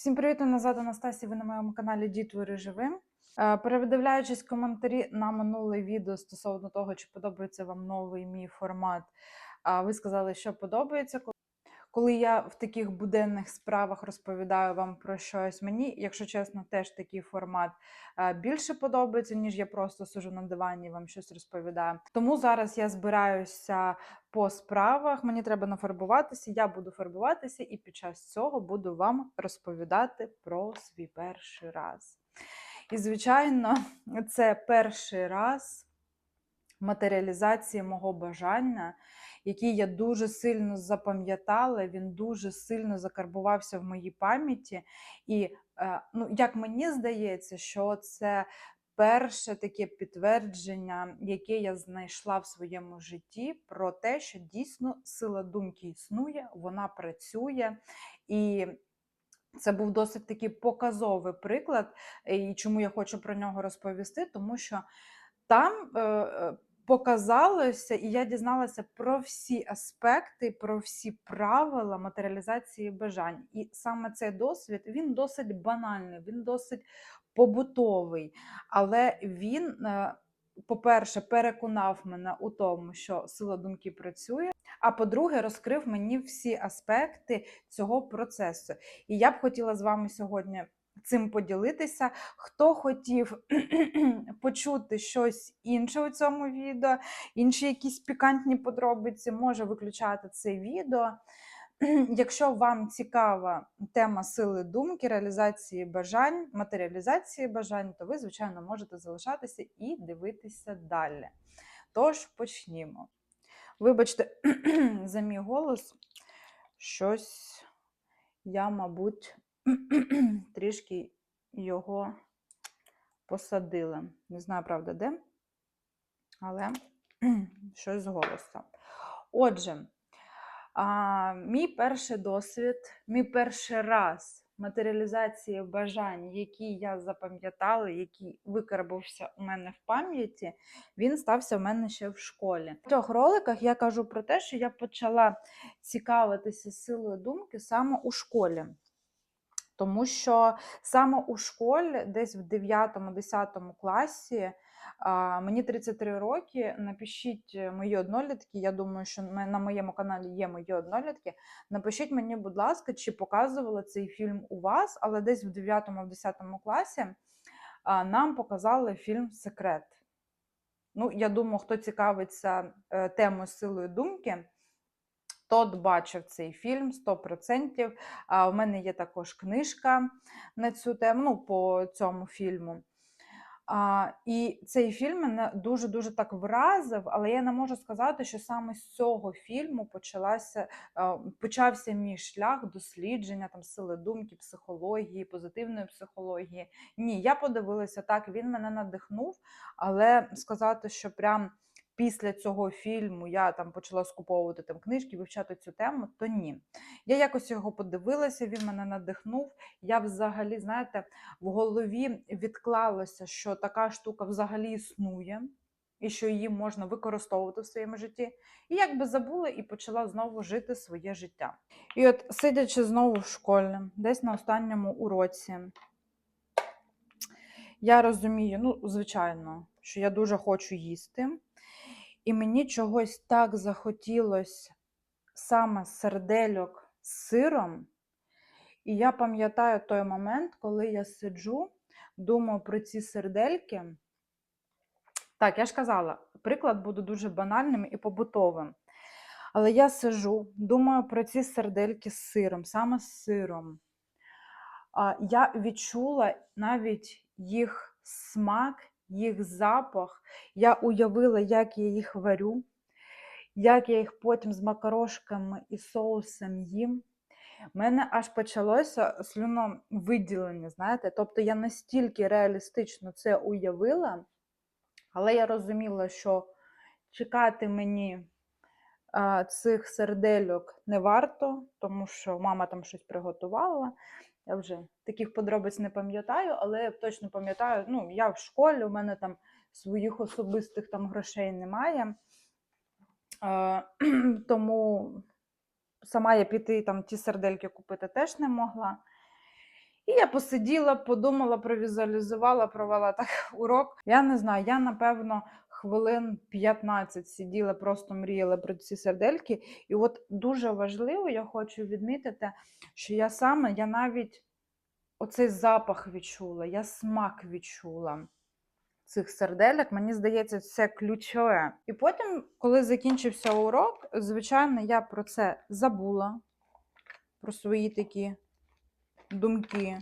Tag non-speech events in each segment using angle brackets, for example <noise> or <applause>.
Всім привіт, назад, Анастасія. Ви на моєму каналі Дітвори живим. Е, Передивляючись коментарі на минуле відео стосовно того, чи подобається вам новий мій формат, ви сказали, що подобається. Ко- Коли я в таких буденних справах розповідаю вам про щось, мені, якщо чесно, теж такий формат е, більше подобається, ніж я просто сижу на дивані і вам щось розповідаю. Тому зараз я збираюся по справах. Мені треба нафарбуватися, я буду фарбуватися, і під час цього буду вам розповідати про свій перший раз. І, звичайно, це перший раз матеріалізації мого бажання, який я дуже сильно запам'ятала. Він дуже сильно закарбувався в моїй пам'яті. І е, ну, як мені здається, що це перше таке підтвердження, яке я знайшла в своєму житті, про те, що дійсно сила думки існує, вона працює. І це був досить такий показовий приклад, і чому я хочу про нього розповісти, тому що там е, е, показалося, і я дізналася про всі аспекти, про всі правила матеріалізації бажань. І саме цей досвід він досить банальний, він досить побутовий, але він. е, По-перше, переконав мене у тому, що сила думки працює. А по-друге, розкрив мені всі аспекти цього процесу. І я б хотіла з вами сьогодні цим поділитися. Хто хотів <clears throat> почути щось інше у цьому відео, інші якісь пікантні подробиці, може виключати це відео. <clears throat> Якщо вам цікава тема сили думки, реалізації бажань, матеріалізації бажань, то ви, звичайно, можете залишатися і дивитися далі. Тож почнімо. Вибачте, <clears throat> за мій голос, щось я, мабуть, <clears throat> трішки його посадила. Не знаю, правда, де, але <clears throat> щось з голосом. Отже, а, мій перший досвід, мій перший раз матеріалізації бажань, які я запам'ятала, який викарбувався у мене в пам'яті, він стався в мене ще в школі. В трьох роликах я кажу про те, що я почала цікавитися силою думки саме у школі. Тому що саме у школі, десь в 9-10 класі, мені 33 роки. Напишіть е, мої однолітки. Я думаю, що на моєму каналі є мої однолітки. Напишіть мені, будь ласка, чи показували цей фільм у вас, але десь в 9-10 класі нам показали фільм Секрет. Ну, я думаю, хто цікавиться е, темою силою думки, тот бачив цей фільм 100%. А в мене є також книжка на цю тему, ну, по цьому фільму. А, і цей фільм мене дуже-дуже так вразив, але я не можу сказати, що саме з цього фільму почалася, почався мій шлях дослідження там, сили думки, психології, позитивної психології. Ні, я подивилася так, він мене надихнув, але сказати, що прям після цього фільму я там почала скуповувати там книжки, вивчати цю тему, то ні. Я якось його подивилася, він мене надихнув. Я взагалі, знаєте, в голові відклалося, що така штука взагалі існує, і що її можна використовувати в своєму житті. І якби забула і почала знову жити своє життя. І от, сидячи знову в школі, десь на останньому уроці, я розумію, ну, звичайно, що я дуже хочу їсти. І мені чогось так захотілося саме сердельок з сиром. І я пам'ятаю той момент, коли я сиджу, думаю про ці сердельки. Так, я ж казала, приклад буде дуже банальним і побутовим. Але я сиджу, думаю про ці сердельки з сиром, саме з сиром. Я відчула навіть їх смак, їх запах. Я уявила, як я їх варю, як я їх потім з макарошками і соусом їм. У мене аж почалося слюновиділення, знаєте. Тобто я настільки реалістично це уявила, але я розуміла, що чекати мені а, цих сердельок не варто, тому що мама там щось приготувала. Я вже таких подробиць не пам'ятаю, але я точно пам'ятаю, ну, я в школі, у мене там своїх особистих там грошей немає. Е, <clears throat> тому сама я піти там ті сердельки купити теж не могла. І я посиділа, подумала, провізуалізувала, провела так <laughs> урок. Я не знаю, я напевно хвилин 15 сиділа, просто мріяла про ці сердельки. І от дуже важливо, я хочу відмітити, що я саме, я навіть оцей запах відчула, я смак відчула цих серделек. Мені здається, це ключове. І потім, коли закінчився урок, звичайно, я про це забула, про свої такі думки,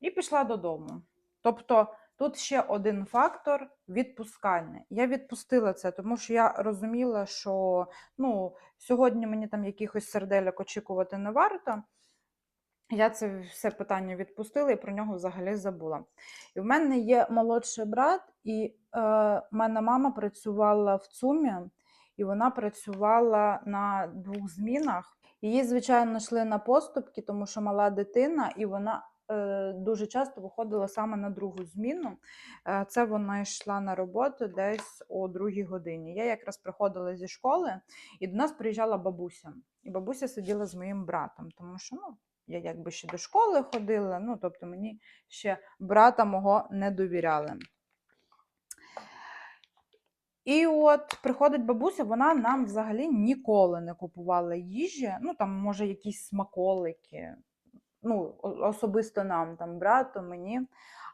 і пішла додому. Тобто, тут ще один фактор відпускання. Я відпустила це, тому що я розуміла, що ну, сьогодні мені там якихось серделек очікувати не варто. Я це все питання відпустила і про нього взагалі забула. І в мене є молодший брат, і е, мене мама працювала в ЦУМі, і вона працювала на двох змінах. Її, звичайно, йшли на поступки, тому що мала дитина, і вона дуже часто виходила саме на другу зміну. Е, це вона йшла на роботу десь о другій годині. Я якраз приходила зі школи, і до нас приїжджала бабуся. І бабуся сиділа з моїм братом, тому що ну, я якби ще до школи ходила, ну тобто мені ще брата мого не довіряли. І от приходить бабуся, вона нам взагалі ніколи не купувала їжі. Ну, там, може, якісь смаколики. Ну, особисто нам, там, брату, мені.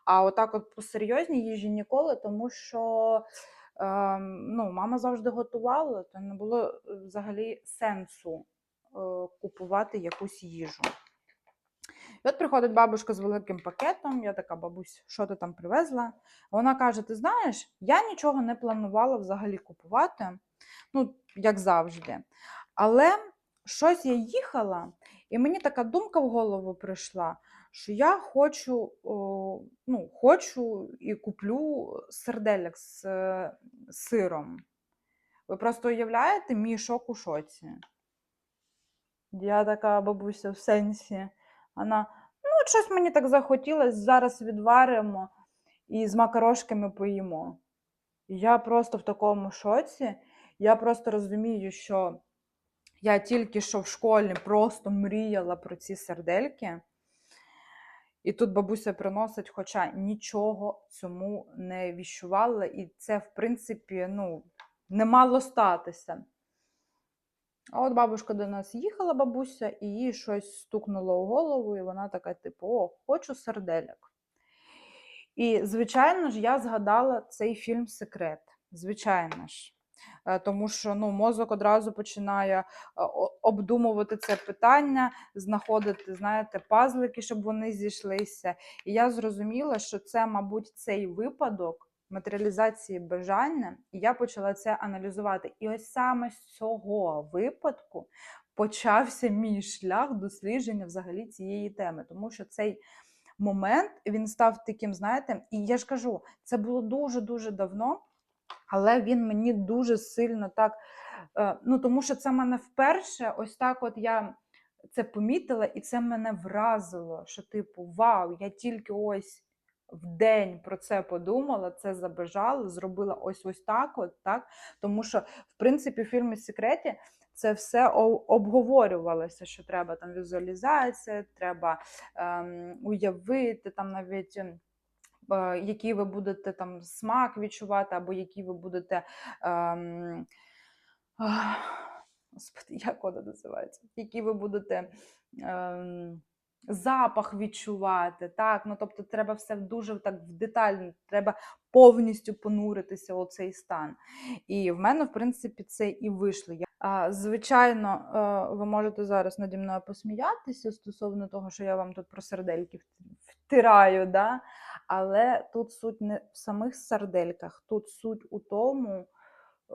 А отак от по серйозній їжі ніколи, тому що ем, ну, мама завжди готувала, то не було е, взагалі сенсу е, купувати якусь їжу. І от приходить бабушка з великим пакетом. Я така, бабусь, що ти там привезла? Вона каже: Ти знаєш, я нічого не планувала взагалі купувати, ну, як завжди. Але щось я їхала, і мені така думка в голову прийшла, що я хочу, о, ну, хочу і куплю серделек з е, сиром. Ви просто уявляєте мій шок у шоці? Я така бабуся в сенсі. Вона, ну, щось мені так захотілося, зараз відваримо і з макарошками поїмо. Я просто в такому шоці. Я просто розумію, що я тільки що в школі просто мріяла про ці сердельки. І тут бабуся приносить, хоча нічого цьому не віщувала, і це, в принципі, ну, не мало статися. А от бабушка до нас їхала, бабуся, і їй щось стукнуло у голову, і вона така, типу, о, хочу серделек. І, звичайно ж, я згадала цей фільм Секрет. Звичайно ж. Е, Тому що ну, мозок одразу починає е, обдумувати це питання, знаходити, знаєте, пазлики, щоб вони зійшлися. І я зрозуміла, що це, мабуть, цей випадок матеріалізації бажання, і я почала це аналізувати. І ось саме з цього випадку почався мій шлях дослідження взагалі цієї теми, тому що цей момент він став таким, знаєте, і я ж кажу, це було дуже-дуже давно, але він мені дуже сильно так. е, Ну, тому що це мене вперше, ось так от я це помітила, і це мене вразило, що, типу, вау, я тільки ось в день про це подумала, це забажала, зробила ось ось так, от, так. Тому що, в принципі, в фільмі Секреті це все обговорювалося, що треба там візуалізація, треба ем, уявити там навіть. Е, Який ви будете там смак відчувати, або який ви будете. Ем, Господи, <laughs> як вона називається? Який ви будете ем, запах відчувати. Так? Ну, тобто треба все дуже так детально, треба повністю понуритися у цей стан. І в мене, в принципі, це і вийшло. А, звичайно, е, ви можете зараз наді мною посміятися стосовно того, що я вам тут про сердельки втираю. Да? Але тут суть не в самих сардельках, тут суть у тому, е,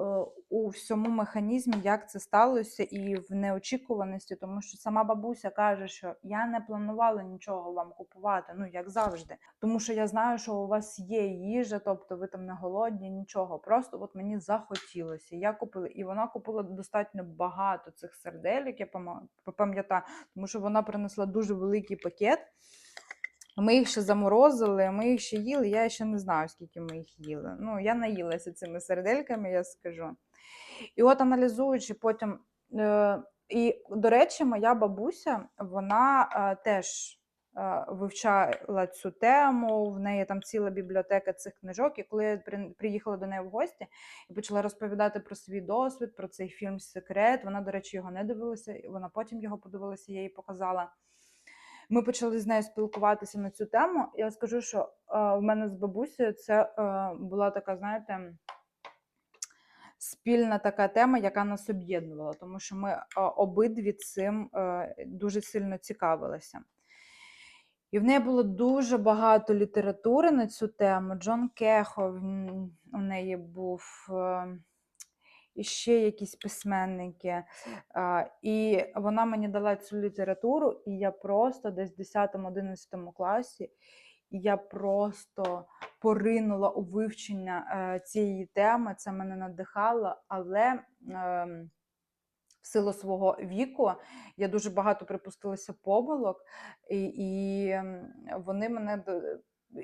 у всьому механізмі, як це сталося, і в неочікуваності, тому що сама бабуся каже, що я не планувала нічого вам купувати, ну як завжди. Тому що я знаю, що у вас є їжа, тобто ви там не голодні, нічого. Просто от мені захотілося. Я купила, і вона купила достатньо багато цих серделік, я пам'ятаю, тому що вона принесла дуже великий пакет. Ми їх ще заморозили, ми їх ще їли. Я ще не знаю, скільки ми їх їли. Ну, я наїлася цими сердельками, я скажу. І от аналізуючи потім. Е, і, до речі, моя бабуся, вона е, теж е, вивчала цю тему, в неї там ціла бібліотека цих книжок. І коли я приїхала до неї в гості і почала розповідати про свій досвід, про цей фільм Секрет. Вона, до речі, його не дивилася, вона потім його подивилася, я їй показала. Ми почали з нею спілкуватися на цю тему. Я скажу, що е, в мене з бабусею це е, була така, знаєте, спільна така тема, яка нас об'єднувала, тому що ми е, обидві цим дуже сильно цікавилися. І в неї було дуже багато літератури на цю тему. Джон Кехо у неї був. І ще якісь письменники. І вона мені дала цю літературу, і я просто десь в 10-11 класі я просто поринула у вивчення е, цієї теми. Це мене надихало, але ем, в силу свого віку я дуже багато припустилася помилок, і, і ем, вони мене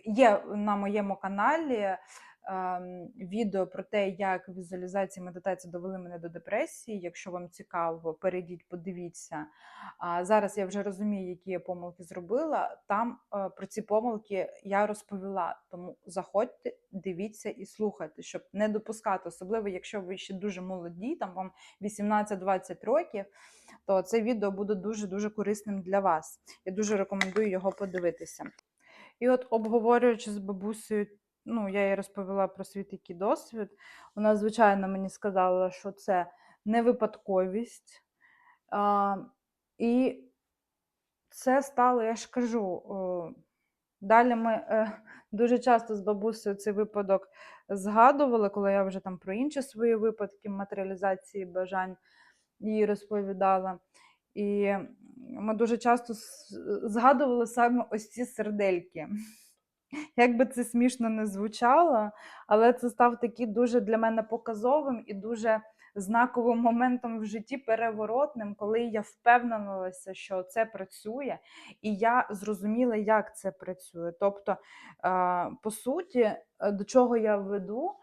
є на моєму каналі. Ем, Відео про те, як візуалізація і медитація довели мене до депресії. Якщо вам цікаво, перейдіть, подивіться. Зараз я вже розумію, які я помилки зробила. Там е, про ці помилки я розповіла. Тому заходьте, дивіться і слухайте, щоб не допускати, особливо якщо ви ще дуже молоді, там вам 18-20 років, то це відео буде дуже дуже корисним для вас. Я дуже рекомендую його подивитися. І от обговорюючи з бабусею, ну я їй розповіла про свій такий досвід. Вона, звичайно, мені сказала, що це не випадковість. А, і це стало, я ж кажу. о, Далі ми е, дуже часто з бабусею цей випадок згадували, коли я вже там про інші свої випадки матеріалізації бажань їй розповідала. І ми дуже часто згадували саме ось ці сердельки. Як би це смішно не звучало, але це став такий дуже для мене показовим і дуже знаковим моментом в житті переворотним, коли я впевнилася, що це працює, і я зрозуміла, як це працює. Тобто, е, по суті, е, до чого я веду,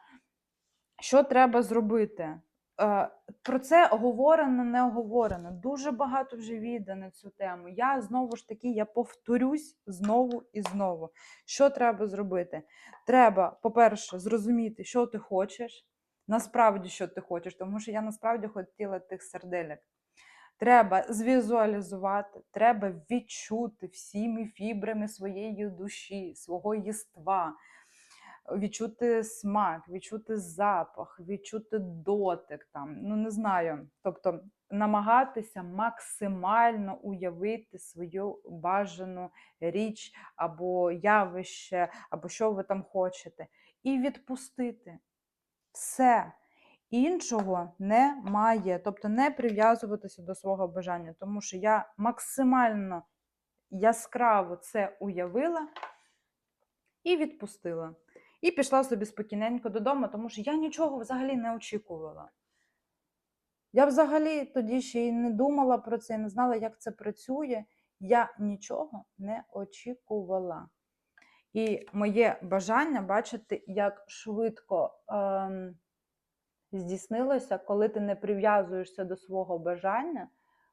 що треба зробити? Е, Про це говорено, не оговорено. Дуже багато вже відео на цю тему. Я знову ж таки я повторюсь знову і знову. Що треба зробити? Треба, по-перше, зрозуміти, що ти хочеш, насправді, що ти хочеш, тому що я насправді хотіла тих серделек. Треба звізуалізувати, треба відчути всіми фібрами своєї душі, свого єства, відчути смак, відчути запах, відчути дотик, там, ну не знаю. Тобто намагатися максимально уявити свою бажану річ або явище, або що ви там хочете, і відпустити все. Іншого немає, тобто не прив'язуватися до свого бажання, тому що я максимально яскраво це уявила і відпустила. І пішла собі спокійненько додому, тому що я нічого взагалі не очікувала. Я взагалі тоді ще й не думала про це, не знала, як це працює. Я нічого не очікувала. І моє бажання бачити, як швидко ем, здійснилося, коли ти не прив'язуєшся до свого бажання,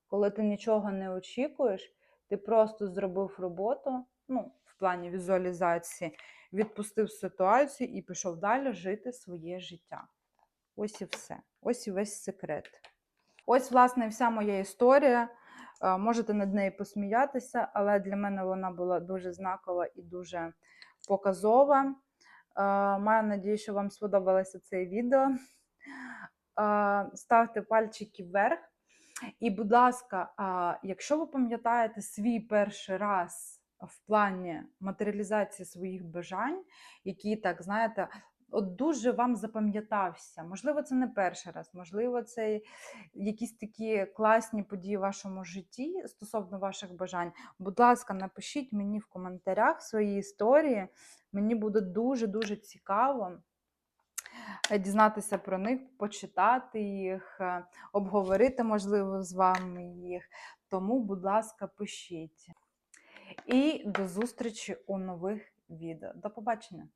коли ти нічого не очікуєш, ти просто зробив роботу, ну, в плані візуалізації, відпустив ситуацію і пішов далі жити своє життя. Ось і все. Ось і весь секрет. Ось, власне, вся моя історія. Е, Можете над нею посміятися, але для мене вона була дуже знакова і дуже показова. Е, Маю надію, що вам сподобалося це відео. Е, Ставте пальчики вверх. І, будь ласка, якщо ви пам'ятаєте свій перший раз в плані матеріалізації своїх бажань, які так, знаєте, от дуже вам запам'ятався. Можливо, це не перший раз, можливо, це якісь такі класні події в вашому житті стосовно ваших бажань. Будь ласка, напишіть мені в коментарях свої історії. Мені буде дуже-дуже цікаво е, дізнатися про них, почитати їх, е, обговорити, можливо, з вами їх. Тому, будь ласка, пишіть. І до зустрічі у нових відео. До побачення!